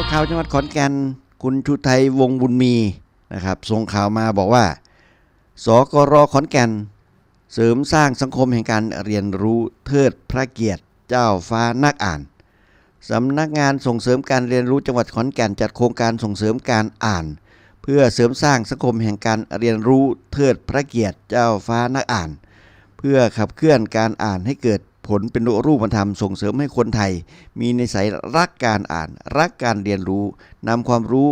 ตัวข่าวจังหวัดขอนแก่นคุณชุไทยวงบุญมีนะครับส่งข่าวมาบอกว่า สกรขอนแก่น เสริมสร้างสังคมแห่งการเรียนรู้เทิดพระเกียรติเจ้าฟ้านักอ่านสำนักงานส่งเสริมการเรียนรู้จังหวัดขอนแก่นจัดโครงการส่งเสริมการอ่าน เพื่อเสริมสร้างสังคมแห่งการเรียนรู้เทิดพระเกียรติเจ้าฟ้านักอ่าน เพื่อขับเคลื่อนการอ่านให้เกิด ผลเป็นรูปธรรมส่งเสริมให้คนไทย มีในสายรักการอ่าน รักการเรียนรู้นำความรู้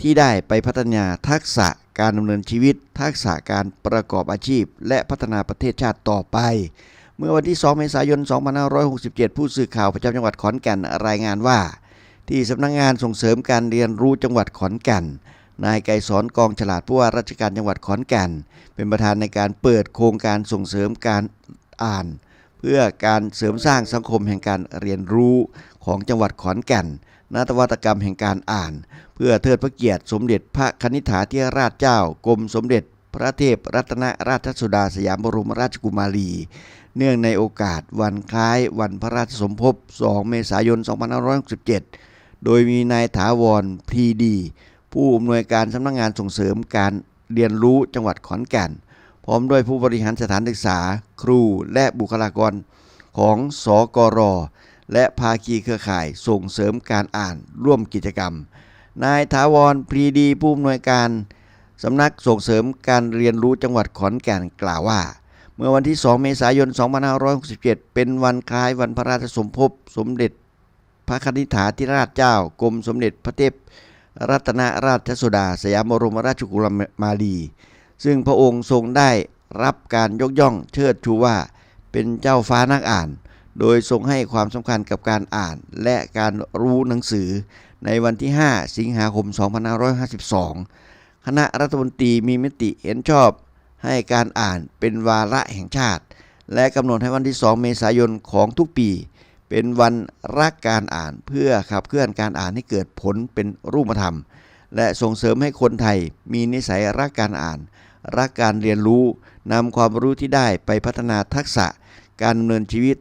ที่ได้ไปพัฒนาทักษะการดำเนินชีวิต ทักษะการประกอบอาชีพ และพัฒนาประเทศชาติต่อไป เมื่อวันที่ 2 เมษายน 2567 ผู้สื่อข่าวประจำจังหวัดขอนแก่นรายงานว่า ที่สำนักงานส่งเสริมการเรียนรู้จังหวัดขอนแก่นนายไกรสอนกองฉลาดผู้ว่าราชการจังหวัดขอนแก่น เป็นประธานในการเปิดโครงการส่งเสริมการอ่าน เพื่อการเสริมสร้างสังคมแห่งการเรียนรู้ของจังหวัดขอนแก่นนวัตกรรมแห่งการอ่าน เพื่อเทิดพระเกียรติสมเด็จพระคณิษฐาธิราชเจ้ากรมสมเด็จพระเทพรัตนราชสุดาสยามบรมราชกุมารี เนื่องในโอกาสวันคล้ายวันพระราชสมภพ 2 เมษายน 2567 โดยมีนายถาวรพีดี ผู้อำนวยการสำนักงงานส่งเสริมการเรียนรู้จังหวัดขอนแก่น พร้อมด้วยผู้บริหารสถานศึกษา ครูและบุคลากรของสกร และภาคีเครือข่ายส่งเสริมการอ่านร่วมกิจกรรม นายถาวรพรีดีผู้อำนวยการสำนักส่งเสริมการเรียนรู้จังหวัดขอนแก่นกล่าวว่า เมื่อวันที่ 2 เมษายน 2567 เป็นวันคล้ายวันพระราชสมภพสมเด็จ พระคณิษฐาธิราชเจ้ากรมสมเด็จพระเทพรัตนราชสุดา สยามบรมราชกุมารี ซึ่งพระองค์ทรงได้รับการยกย่องเชิดชูว่า เป็นเจ้าฟ้านักอ่าน โดยทรงให้ความสำคัญกับการอ่านและการรู้หนังสือในวันที่ 5 สิงหาคม 2552 คณะรัฐมนตรีมีมติเห็นชอบให้การอ่านเป็นวาระแห่งชาติ และกำหนดให้วันที่ 2 เมษายนของทุกปี เป็นวันรักการอ่านเพื่อขับเคลื่อนการอ่านให้เกิดผลเป็นรูปธรรม และส่งเสริมให้คนไทยมีนิสัยรักการอ่าน รักการเรียนรู้นำความรู้ที่ได้ไปพัฒนาทักษะการดำเนินชีวิต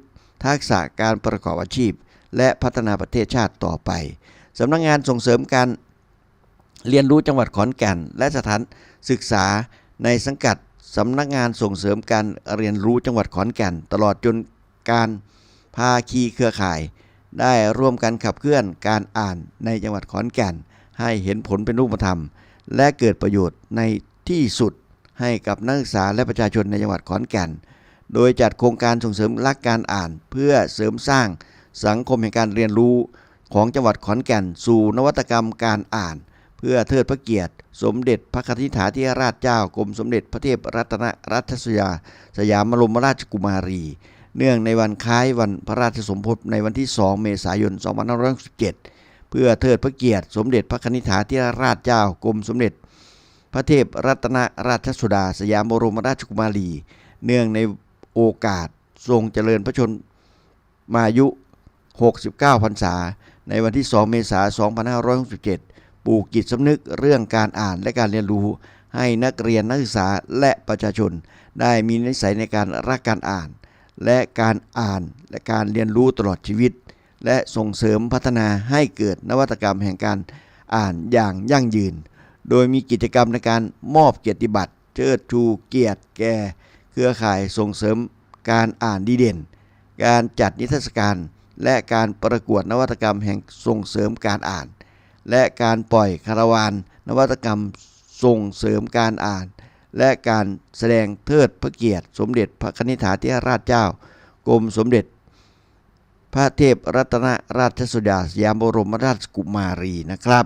ทักษะการประกอบอาชีพ และพัฒนาประเทศชาติต่อไปสำนักงงานส่งเสริมการเรียนรู้จังหวัดขอนแก่น และสถานศึกษาในสังกัดสำนักงานส่งเสริมการเรียนรู้จังหวัดขอนแก่น ตลอดจนการภาคีเครือข่าย ได้ร่วมกันขับเคลื่อนการอ่านในจังหวัดขอนแก่น ให้เห็นผลเป็นรูปธรรม และเกิดประโยชน์ในที่สุด ให้กับนักศึกษาและประชาชนในจังหวัดขอนแก่น โดยจัดโครงการส่งเสริมรักการอ่าน เพื่อเสริมสร้างสังคมแห่งการเรียนรู้ของจังหวัดขอนแก่น สู่นวัตกรรมการอ่าน เพื่อเทิดพระเกียรติ สมเด็จพระคณิฐาธิราชเจ้ากรมสมเด็จพระเทพรัตนรัชสุดาสยามบรมราชกุมารี เนื่องในวันคล้ายวันพระราชสมภพในวันที่ 2 เมษายน 2567เพื่อเทิดพระเกียรติ สมเด็จพระคณิฐาธิราชเจ้ากรมสมเด็จ พระเทพรัตนราชสุดา สยามบรมราชกุมารี เนื่องในโอกาสทรงเจริญพระชนมายุ 69 พรรษา ในวันที่ 2 เมษายน 2567 ปลูกจิตสำนึกเรื่องการอ่านและการเรียนรู้ ให้นักเรียนนักศึกษาและประชาชน ได้มีนิสัยในการรักการอ่าน และการอ่านและการเรียนรู้ตลอดชีวิต และส่งเสริมพัฒนาให้เกิดนวัตกรรมแห่งการอ่านอย่างยั่งยืน โดยมีกิจกรรมในการมอบเกียรติบัตรเชิดชูเกียรติแก่ เครือข่ายส่งเสริมการอ่านดีเด่น การจัดนิทรรศการ และการประกวดนวัตกรรมแห่งส่งเสริมการอ่าน และการปล่อยคาราวานนวัตกรรมส่งเสริมการอ่าน และการแสดงเทิดพระเกียรติ สมเด็จพระคณิษฐาธิราชเจ้ากรมสมเด็จ พระเทพรัตนราชสุดาสยามบรมราชกุมารีนะครับ